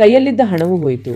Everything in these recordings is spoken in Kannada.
ಕೈಯಲ್ಲಿದ್ದ ಹಣವೂ ಹೋಯಿತು.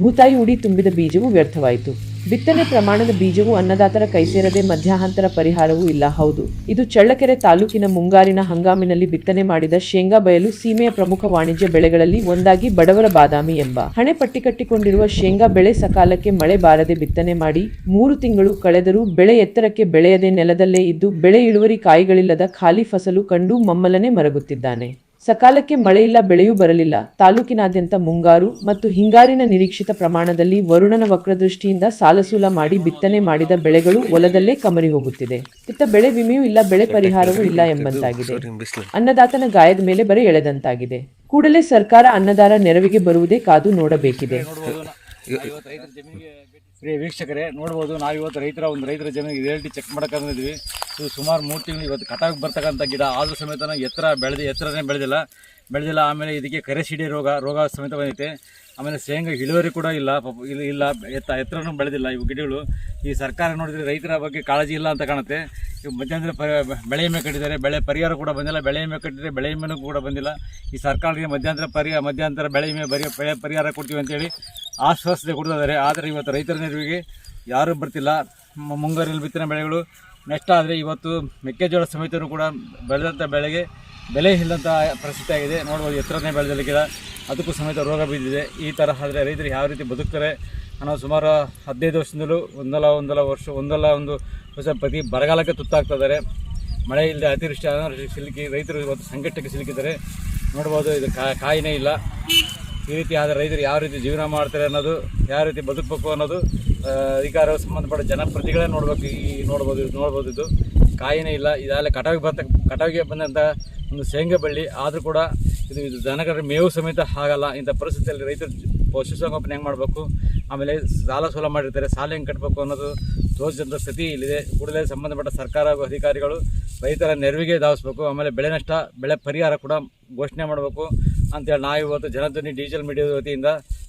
ಭೂತಾಯಿ ಉಡಿ ತುಂಬಿದ ಬೀಜವು ವ್ಯರ್ಥವಾಯಿತು. ಬಿತ್ತನೆ ಪ್ರಮಾಣದ ಬೀಜವು ಅನ್ನದಾತರ ಕೈ ಸೇರದೆ ಮಧ್ಯಾಂತರ ಪರಿಹಾರವೂ ಇಲ್ಲ. ಹೌದು, ಇದು ಚಳ್ಳಕೆರೆ ತಾಲೂಕಿನ ಮುಂಗಾರಿನ ಹಂಗಾಮಿನಲ್ಲಿ ಬಿತ್ತನೆ ಮಾಡಿದ ಶೇಂಗಾ ಬಯಲು ಸೀಮೆಯ ಪ್ರಮುಖ ವಾಣಿಜ್ಯ ಬೆಳೆಗಳಲ್ಲಿ ಒಂದಾಗಿ ಬಡವರ ಬಾದಾಮಿ ಎಂಬ. ಹಣೆ ಪಟ್ಟಿ ಕಟ್ಟಿಕೊಂಡಿರುವ ಶೇಂಗಾ ಬೆಳೆ ಸಕಾಲಕ್ಕೆ ಮಳೆ ಬಾರದೆ ಬಿತ್ತನೆ ಮಾಡಿ, ಮೂರು ತಿಂಗಳು ಕಳೆದರೂ ಬೆಳೆ ಎತ್ತರಕ್ಕೆ ಬೆಳೆಯದೆ ನೆಲದಲ್ಲೇ ಇದ್ದು, ಬೆಳೆ ಇಳುವರಿ ಕಾಯಿಗಳಿಲ್ಲದ ಖಾಲಿ ಫಸಲು ಕಂಡು ಮಮ್ಮಲನೆ ಮರಗುತ್ತಿದ್ದಾನೆ. ಸಕಾಲಕ್ಕೆ ಮಳೆಯಿಲ್ಲ ಬೆಳೆಯೂ ಬರಲಿಲ್ಲ. ತಾಲೂಕಿನಾದ್ಯಂತ ಮುಂಗಾರು ಮತ್ತು ಹಿಂಗಾರಿನ ನಿರೀಕ್ಷಿತ ಪ್ರಮಾಣದಲ್ಲಿ ವರುಣನ ವಕ್ರದೃಷ್ಟಿಯಿಂದ ಸಾಲಸೂಲ ಮಾಡಿ ಬಿತ್ತನೆ ಮಾಡಿದ ಬೆಳೆಗಳು ಹೊಲದಲ್ಲೇ ಕಮರಿ ಹೋಗುತ್ತಿದೆ. ಇತ್ತ ಬೆಳೆ ವಿಮೆಯೂ ಇಲ್ಲ, ಬೆಳೆ ಪರಿಹಾರವೂ ಇಲ್ಲ ಎಂಬಂತಾಗಿದೆ. ಅನ್ನದಾತನ ಗಾಯದ ಮೇಲೆ ಬರೆ ಎಳೆದಂತಾಗಿದೆ. ಕೂಡಲೇ ಸರ್ಕಾರ ಅನ್ನದಾರ ನೆರವಿಗೆ ಬರುವುದೇ ಕಾದು ನೋಡಬೇಕಿದೆ. ವೀಕ್ಷಕರೇ, ನೋಡ್ಬೋದು ನಾವು ಇವತ್ತು ರೈತರ, ಒಂದು ರೈತರ ಜನ ರಿಯಾಲಿಟಿ ಚೆಕ್ ಮಾಡಕ್ಕಂದಿದ್ವಿ ಇದು ಸುಮಾರು ಮೂರು ತಿಂಗಳು ಇವತ್ತು ಕಟಾವಿಗೆ ಬರ್ತಕ್ಕಂಥ ಗಿಡ. ಆದರೂ ಸಮೇತ ಎತ್ತರ ಬೆಳೆದು ಎತ್ತರನೇ ಬೆಳೆದಿಲ್ಲ. ಬೆಳೆದಿಲ್ಲ, ಆಮೇಲೆ ಇದಕ್ಕೆ ಕರೆಸಿಡಿ ರೋಗ ರೋಗ ಸಮೇತ ಬಂದೈತೆ ಆಮೇಲೆ ಶೇಂಗಾ ಇಳುವರಿ ಕೂಡ ಇಲ್ಲ ಇಲ್ಲ ಇಲ್ಲ, ಎತ್ತ ಎತ್ತರನೂ ಬೆಳೆದಿಲ್ಲ ಇವು ಗಿಡಗಳು. ಈ ಸರ್ಕಾರ ನೋಡಿದರೆ ರೈತರ ಬಗ್ಗೆ ಕಾಳಜಿ ಇಲ್ಲ ಅಂತ ಕಾಣುತ್ತೆ. ಇವು ಮಧ್ಯಂತರ ಪರಿ ಬೆಳೆ ಮೇಲೆ ಕಟ್ಟಿದ್ದಾರೆ. ಬೆಳೆ ಪರಿಹಾರ ಕೂಡ ಬಂದಿಲ್ಲ. ಬೆಳೆ ವಿಮೆ ಕಟ್ಟಿದರೆ ಬೆಳೆ ವಿಮೆನೂ ಕೂಡ ಬಂದಿಲ್ಲ. ಈ ಸರ್ಕಾರಕ್ಕೆ ಮಧ್ಯಾಹ್ನ ಪರಿಹಾರ ಮಧ್ಯಂತರ ಬೆಳೆ ವಿಮೆ ಬರಿ ಪರಿಹಾರ ಕೊಡ್ತೀವಿ ಅಂತೇಳಿ ಆಶ್ವಾಸನೆ ಕೊಡ್ತಾ ಆದರೆ ಇವತ್ತು ರೈತರ ನೆರವಿಗೆ ಯಾರೂ ಬರ್ತಿಲ್ಲ. ಮುಂಗಾರಿನಲ್ಲಿ ಬಿತ್ತನೆ ಬೆಳೆಗಳು ನಷ್ಟ ಆದರೆ ಇವತ್ತು ಮೆಕ್ಕೆಜೋಳ ಸಮೇತನೂ ಕೂಡ ಬೆಳೆದಂಥ ಬೆಳೆಗೆ ಬೆಲೆ ಇಲ್ಲದಂಥ ಪರಿಸ್ಥಿತಿ ಆಗಿದೆ. ನೋಡ್ಬೋದು ಎತ್ತರನೇ ಬೆಳೆದಲ್ಲಿ ಗಿಡ, ಅದಕ್ಕೂ ಸಮೇತ ರೋಗ ಬಿದ್ದಿದೆ ಈ ಥರ ಆದರೆ ರೈತರು ಯಾವ ರೀತಿ ಬದುಕ್ತಾರೆ? ಅನ್ನೋ ಸುಮಾರು ಹದಿನೈದು ವರ್ಷದಿಂದಲೂ ಒಂದಲ್ಲ ಒಂದಲ್ಲ ವರ್ಷ, ಒಂದಲ್ಲ ಒಂದು ವರ್ಷ ಪ್ರತಿ ಬರಗಾಲಕ್ಕೆ ತುತ್ತಾಗ್ತಾ ಇದ್ದಾರೆ. ಮಳೆ ಇಲ್ಲದೆ ಅತಿವೃಷ್ಟಿ, ಅನಾವೃಷ್ಟಿ ಸಿಲುಕಿ ರೈತರು ಇವತ್ತು ಸಂಕಟಕ್ಕೆ ಸಿಲುಕಿದ್ದಾರೆ. ನೋಡ್ಬೋದು ಇದು ಕಾಯಿನೇ ಇಲ್ಲ. ಈ ರೀತಿ ಆದರೆ ರೈತರು ಯಾವ ರೀತಿ ಜೀವನ ಮಾಡ್ತಾರೆ ಅನ್ನೋದು, ಯಾವ ರೀತಿ ಬದುಕಬೇಕು ಅನ್ನೋದು ಅಧಿಕಾರ ಸಂಬಂಧಪಟ್ಟ ಜನಪ್ರತಿಗಳೇ ನೋಡ್ಬೇಕು, ಈ ನೋಡ್ಬೋದು, ಇದು ನೋಡ್ಬೋದು, ಇದು ಕಾಯಿನೇ ಇಲ್ಲ. ಇದಾಗಲೇ ಕಟಾವಿಗೆ ಬಂದ ಕಟಾವಿಗೆ ಬಂದಂಥ ಒಂದು ಶೇಂಗಾ ಬಳ್ಳಿ, ಆದರೂ ಕೂಡ ಇದು ಇದು ದನಗರ ಮೇವು ಸಮೇತ ಆಗಲ್ಲ ಇಂಥ ಪರಿಸ್ಥಿತಿಯಲ್ಲಿ ರೈತರು ಪಶುಸಂಗೋಪನೆ ಹೆಂಗೆ ಮಾಡಬೇಕು? ಆಮೇಲೆ ಸಾಲ ಸೋಲ ಮಾಡಿರ್ತಾರೆ. ಸಾಲ ಹೆಂಗೆ ಕಟ್ಟಬೇಕು ಅನ್ನೋದು ತೋರಿಸಿದಂಥ ಸ್ಥಿತಿ ಇಲ್ಲಿದೆ. ಕೂಡಲೇ ಸಂಬಂಧಪಟ್ಟ ಸರ್ಕಾರ ಹಾಗೂ ಅಧಿಕಾರಿಗಳು ರೈತರ ನೆರವಿಗೆ ಧಾವಿಸ್ಬೇಕು. ಆಮೇಲೆ ಬೆಳೆ ನಷ್ಟ, ಬೆಳೆ ಪರಿಹಾರ ಕೂಡ ಘೋಷಣೆ ಮಾಡಬೇಕು. ಅಂತೇಳಿ ನಾವು ಇವತ್ತು ಜನಧ್ವನಿ ಡಿಜಿಟಲ್ ಮೀಡಿಯಾದ ವತಿಯಿಂದ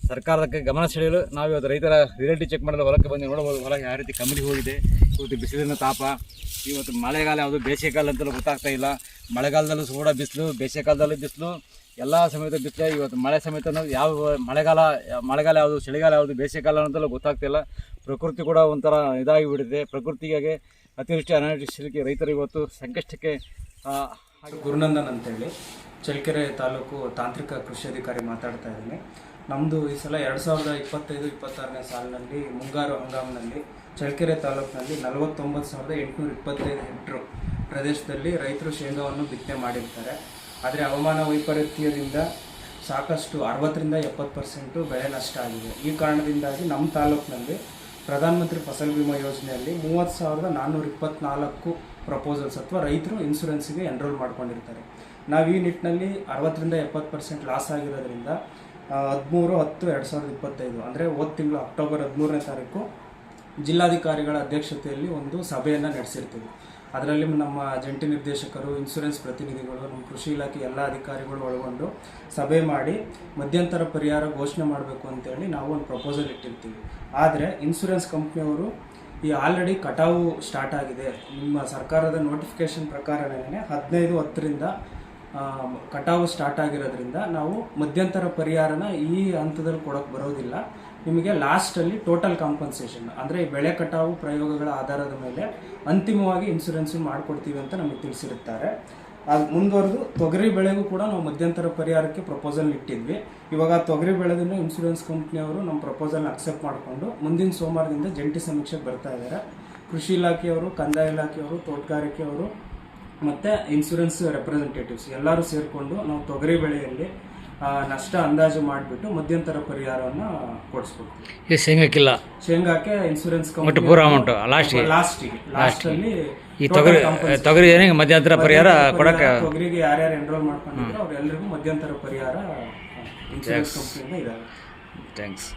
ಸರ್ಕಾರಕ್ಕೆ ಗಮನ ಸೆಳೆಯಲು ನಾವು ಇವತ್ತು ರೈತರ ರಿಯಾಲಿಟಿ ಚೆಕ್ ಮಾಡಲು ಹೊಲಕ್ಕೆ ಬಂದು ನೋಡಬಹುದು. ಹೊಲ ಯಾವ ರೀತಿ ಕಮ್ಮಿ ಹೋಗಿದೆ, ಇವತ್ತು ಬಿಸಿಲಿನ ತಾಪ, ಇವತ್ತು ಮಳೆಗಾಲ ಯಾವುದು ಬೇಸಿಗೆಗಾಲ ಅಂತಲೂ ಗೊತ್ತಾಗ್ತಾ ಇಲ್ಲ. ಮಳೆಗಾಲದಲ್ಲೂ ಕೂಡ ಬಿಸಿಲು, ಬೇಸಿಗೆಕಾಲದಲ್ಲೂ ಬಿಸಿಲು, ಎಲ್ಲ ಸಮೇತ ಬಿಸಿಲು, ಇವತ್ತು ಮಳೆ ಸಮೇತ ಯಾವ ಮಳೆಗಾಲ ಮಳೆಗಾಲ ಯಾವುದು, ಚಳಿಗಾಲ ಯಾವುದು, ಬೇಸಿಗೆಕಾಲ ಅಂತಲೂ ಗೊತ್ತಾಗ್ತಿಲ್ಲ ಪ್ರಕೃತಿ ಕೂಡ ಒಂಥರ ಇದಾಗಿ ಬಿಡಿದೆ ಪ್ರಕೃತಿಗೆ ಅತಿವೃಷ್ಟಿ, ಅನಾವೃಷ್ಟಿ ಸಿಲುಕಿ ರೈತರು ಇವತ್ತು ಸಂಕಷ್ಟಕ್ಕೆ ಗುರುನಂದನ್ ಅಂತೇಳಿ. ಚಳ್ಳಕೆರೆ ತಾಲೂಕು ತಾಂತ್ರಿಕ ಕೃಷಿ ಅಧಿಕಾರಿ ಮಾತಾಡ್ತಾ ಇದ್ದೀನಿ. ನಮ್ಮದು ಈ ಸಲ ಎರಡು ಸಾವಿರದ ಇಪ್ಪತ್ತೈದು, ಇಪ್ಪತ್ತಾರನೇ ಸಾಲಿನಲ್ಲಿ ಮುಂಗಾರು ಹಂಗಾಮಿನಲ್ಲಿ ಚಳ್ಳಕೆರೆ ತಾಲೂಕಿನಲ್ಲಿ ನಲವತ್ತೊಂಬತ್ತು ಸಾವಿರದ ಎಂಟುನೂರ ಇಪ್ಪತ್ತೈದು ಹೆಕ್ಟ್ರು ಪ್ರದೇಶದಲ್ಲಿ ರೈತರು ಶೇಂಗಾವನ್ನು ಬಿತ್ತನೆ ಮಾಡಿರ್ತಾರೆ. ಆದರೆ ಹವಾಮಾನ ವೈಪರೀತ್ಯದಿಂದ ಸಾಕಷ್ಟು ಅರವತ್ತರಿಂದ ಎಪ್ಪತ್ತು ಪರ್ಸೆಂಟು ಬೆಳೆ ನಷ್ಟ ಆಗಿದೆ. ಈ ಕಾರಣದಿಂದಾಗಿ ನಮ್ಮ ತಾಲೂಕಿನಲ್ಲಿ ಪ್ರಧಾನಮಂತ್ರಿ ಫಸಲ್ ಬಿಮಾ ಯೋಜನೆಯಲ್ಲಿ ಮೂವತ್ತು ಸಾವಿರದ ನಾನ್ನೂರ ಇಪ್ಪತ್ನಾಲ್ಕು ಪ್ರಪೋಸಲ್ಸ್ ಅಥವಾ ರೈತರು ಇನ್ಸೂರೆನ್ಸಿಗೆ ಎನ್ರೋಲ್ ಮಾಡ್ಕೊಂಡಿರ್ತಾರೆ. ನಾವು ಈ ನಿಟ್ಟಿನಲ್ಲಿ ಅರವತ್ತರಿಂದ ಎಪ್ಪತ್ತು ಪರ್ಸೆಂಟ್ ಲಾಸ್ ಆಗಿರೋದ್ರಿಂದ ಹದಿಮೂರು ಹತ್ತು ಎರಡು ಸಾವಿರದ ಇಪ್ಪತ್ತೈದು. ಅಂದರೆ ಹೋದ ತಿಂಗಳು ಅಕ್ಟೋಬರ್ ಹದಿಮೂರನೇ ತಾರೀಕು ಜಿಲ್ಲಾಧಿಕಾರಿಗಳ ಅಧ್ಯಕ್ಷತೆಯಲ್ಲಿ ಒಂದು ಸಭೆಯನ್ನು ನಡೆಸಿರ್ತೀವಿ. ಅದರಲ್ಲಿ ನಮ್ಮ ಜಂಟಿ ನಿರ್ದೇಶಕರು ಇನ್ಸೂರೆನ್ಸ್ ಪ್ರತಿನಿಧಿಗಳು, ನಮ್ಮ ಕೃಷಿ ಇಲಾಖೆ ಎಲ್ಲ ಅಧಿಕಾರಿಗಳು ಒಳಗೊಂಡು ಸಭೆ ಮಾಡಿ ಮಧ್ಯಂತರ ಪರಿಹಾರ ಘೋಷಣೆ ಮಾಡಬೇಕು ಅಂತೇಳಿ ನಾವು ಒಂದು ಪ್ರಪೋಸಲ್ ಇಟ್ಟಿರ್ತೀವಿ. ಆದರೆ ಇನ್ಸೂರೆನ್ಸ್ ಕಂಪ್ನಿಯವರು ಈ ಆಲ್ರೆಡಿ ಕಟಾವು ಸ್ಟಾರ್ಟ್ ಆಗಿದೆ. ನಿಮ್ಮ ಸರ್ಕಾರದ ನೋಟಿಫಿಕೇಶನ್ ಪ್ರಕಾರನೇ ಹದಿನೈದು ಹತ್ತರಿಂದ ಕಟಾವು ಸ್ಟಾರ್ಟ್ ಆಗಿರೋದ್ರಿಂದ ನಾವು ಮಧ್ಯಂತರ ಪರಿಹಾರನ ಈ ಹಂತದಲ್ಲಿ ಕೊಡೋಕೆ ಬರೋದಿಲ್ಲ. ನಿಮಗೆ ಲಾಸ್ಟಲ್ಲಿ ಟೋಟಲ್ ಕಾಂಪನ್ಸೇಷನ್ ಅಂದರೆ ಬೆಳೆ ಕಟಾವು ಪ್ರಯೋಗಗಳ ಆಧಾರದ ಮೇಲೆ ಅಂತಿಮವಾಗಿ ಇನ್ಸೂರೆನ್ಸ್ ಮಾಡಿಕೊಡ್ತೀವಿ ಅಂತ ನಮಗೆ ತಿಳಿಸಿರುತ್ತಾರೆ. ಅದು ಮುಂದುವರೆದು ತೊಗರಿ ಬೆಳೆಗೂ ಕೂಡ ನಾವು ಮಧ್ಯಂತರ ಪರಿಹಾರಕ್ಕೆ ಪ್ರಪೋಸಲ್ ಇಟ್ಟಿದ್ವಿ. ಇವಾಗ ತೊಗರಿ ಬೆಳೆದನ್ನು ಇನ್ಸೂರೆನ್ಸ್ ಕಂಪ್ನಿಯವರು ನಮ್ಮ ಪ್ರಪೋಸಲ್ನ ಅಕ್ಸೆಪ್ಟ್ ಮಾಡಿಕೊಂಡು ಮುಂದಿನ ಸೋಮವಾರದಿಂದ ಜಂಟಿ ಸಮೀಕ್ಷೆಗೆ ಬರ್ತಾ ಇದ್ದಾರೆ. ಕೃಷಿ ಇಲಾಖೆಯವರು, ಕಂದಾಯ ಇಲಾಖೆಯವರು, ತೋಟಗಾರಿಕೆಯವರು ಮತ್ತು ಇನ್ಸೂರೆನ್ಸ್ ರೆಪ್ರೆಸೆಂಟೇಟಿವ್ಸ್ ಎಲ್ಲರೂ ಸೇರಿಕೊಂಡು ನಾವು ತೊಗರಿ ಬೆಳೆಯಲ್ಲಿ ನಷ್ಟ ಅಂದಾಜು ಮಾಡಿಬಿಟ್ಟು ಮಧ್ಯಂತರ ಪರಿಹಾರವನ್ನು ಕೊಡಿಸ್ಕೊಡ್ತೀವಿ ಈ ಶೇಂಗಾಕ್ಕಿಲ್ಲ ಶೇಂಗಾಕ್ಕೆ ಇನ್ಸೂರೆನ್ಸ್ ಒಟ್ಟು ಪೂರ ಅಮೌಂಟ್ ಲಾಸ್ಟಿಗೆ? ಲಾಸ್ಟಿಗೆ ಲಾಸ್ಟಲ್ಲಿ ಈ ತೊಗರಿ ತೊಗರಿ ಏನಿಗೆ ಮಧ್ಯಂತರ ಪರಿಹಾರ ಕೊಡಕ್ಕೆ? ತೊಗರಿಗೆ ಯಾರ್ಯಾರು ಎನ್ರೋಲ್ ಮಾಡ್ಕೊಂಡಿದ್ರು ಅವ್ರೆಲ್ಲರಿಗೂ ಮಧ್ಯಂತರ ಪರಿಹಾರ ಇನ್ಸೂರೆನ್ಸ್ ಕಂಪ್ನಿಯಿಂದ ಇದ್ದಾವೆ ಥ್ಯಾಂಕ್ಸ್